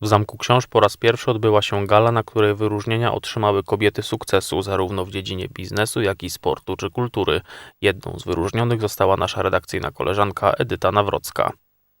W Zamku Książ po raz pierwszy odbyła się gala, na której wyróżnienia otrzymały kobiety sukcesu zarówno w dziedzinie biznesu, jak i sportu czy kultury. Jedną z wyróżnionych została nasza redakcyjna koleżanka Edyta Nawrocka.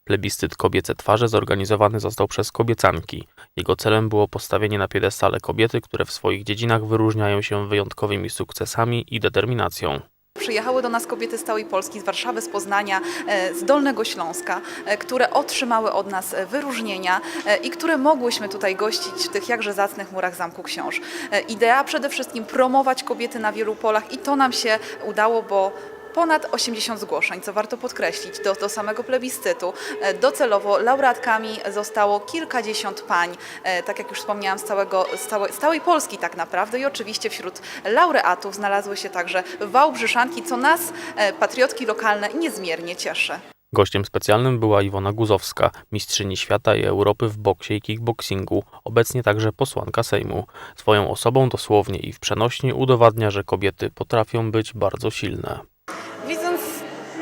Plebiscyt Kobiece Twarze zorganizowany został przez kobiecanki. Jego celem było postawienie na piedestale kobiety, które w swoich dziedzinach wyróżniają się wyjątkowymi sukcesami i determinacją. Przyjechały do nas kobiety z całej Polski, z Warszawy, z Poznania, e, z Dolnego Śląska, e, które otrzymały od nas e, wyróżnienia i które mogłyśmy tutaj gościć w tych jakże zacnych murach Zamku Książ. Idea przede wszystkim promować kobiety na wielu polach i to nam się udało, bo ponad 80 zgłoszeń, co warto podkreślić, do, do samego plebiscytu. E, Docelowo laureatkami zostało kilkadziesiąt pań, e, tak jak już wspomniałam, z, całego, z, całej, z całej Polski tak naprawdę i oczywiście wśród laureatów znalazły się także Wałbrzyszanki, co nas, e, patriotki lokalne, niezmiernie cieszy. Gościem specjalnym była Iwona Guzowska, mistrzyni świata i Europy w boksie i kickboxingu, obecnie także posłanka Sejmu. Swoją osobą dosłownie i w przenośni udowadnia, że kobiety potrafią być bardzo silne.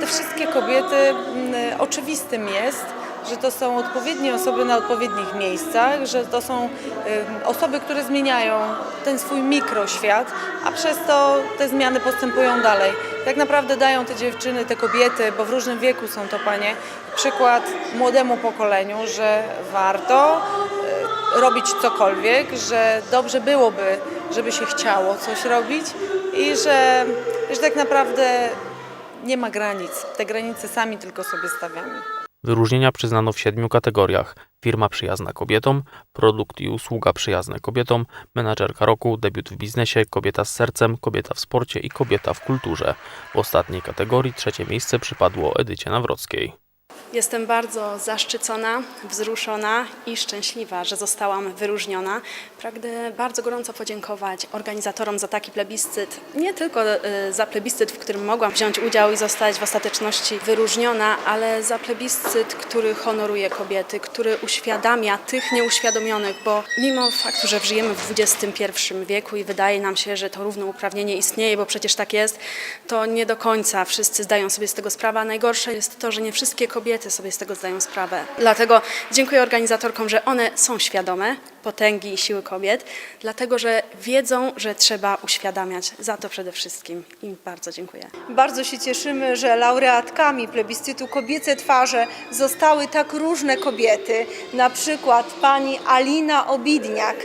Te wszystkie kobiety, mm, oczywistym jest, że to są odpowiednie osoby na odpowiednich miejscach, że to są ym, osoby, które zmieniają ten swój mikroświat, a przez to te zmiany postępują dalej. Tak naprawdę dają te dziewczyny, te kobiety, bo w różnym wieku są to panie, przykład młodemu pokoleniu, że warto y, robić cokolwiek, że dobrze byłoby, żeby się chciało coś robić i że, że tak naprawdę nie ma granic. Te granice sami tylko sobie stawiamy. Wyróżnienia przyznano w siedmiu kategoriach: firma przyjazna kobietom, produkt i usługa przyjazne kobietom, menadżerka roku, debiut w biznesie, kobieta z sercem, kobieta w sporcie i kobieta w kulturze. W ostatniej kategorii trzecie miejsce przypadło Edycie Nawrockiej. Jestem bardzo zaszczycona, wzruszona i szczęśliwa, że zostałam wyróżniona. Pragnę bardzo gorąco podziękować organizatorom za taki plebiscyt. Nie tylko e, za plebiscyt, w którym mogłam wziąć udział i zostać w ostateczności wyróżniona, ale za plebiscyt, który honoruje kobiety, który uświadamia tych nieuświadomionych, bo mimo faktu, że żyjemy w XXI wieku i wydaje nam się, że to równouprawnienie istnieje, bo przecież tak jest, to nie do końca wszyscy zdają sobie z tego sprawę. Najgorsze jest to, że nie wszystkie kobiety sobie z tego zdają sprawę. Dlatego dziękuję organizatorkom, że one są świadome potęgi i siły kobiet, dlatego że wiedzą, że trzeba uświadamiać. Za to przede wszystkim im bardzo dziękuję. Bardzo się cieszymy, że laureatkami plebiscytu Kobiece Twarze zostały tak różne kobiety, na przykład pani Alina Obidniak,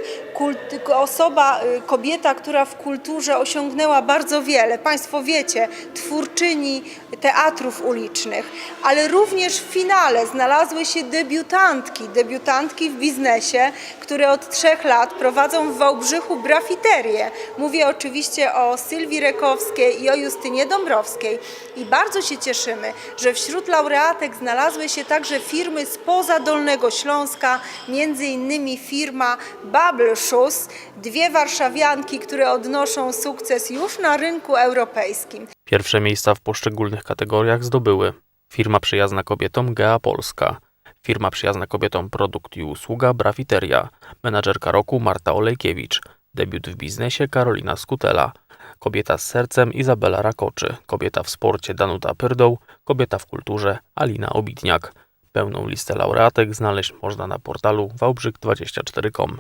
osoba, y, kobieta, która w kulturze osiągnęła bardzo wiele. Państwo wiecie, twórczyni teatrów ulicznych, ale również w finale znalazły się debiutantki, debiutantki w biznesie, które od trzech lat prowadzą w Wałbrzychu brafiterię. Mówię oczywiście o Sylwii Rekowskiej i o Justynie Dąbrowskiej. I bardzo się cieszymy, że wśród laureatek znalazły się także firmy spoza Dolnego Śląska, między innymi firma Bubble Shoes, dwie warszawianki, które odnoszą sukces już na rynku europejskim. Pierwsze miejsca w poszczególnych kategoriach zdobyły firma przyjazna kobietom Gea Polska, firma przyjazna kobietom produkt i usługa Brafiteria, menadżerka roku Marta Olejkiewicz, debiut w biznesie Karolina Skutela, kobieta z sercem Izabela Rakoczy, kobieta w sporcie Danuta Pyrdoł, kobieta w kulturze Alina Obidniak. Pełną listę laureatek znaleźć można na portalu wałbrzyk24.com.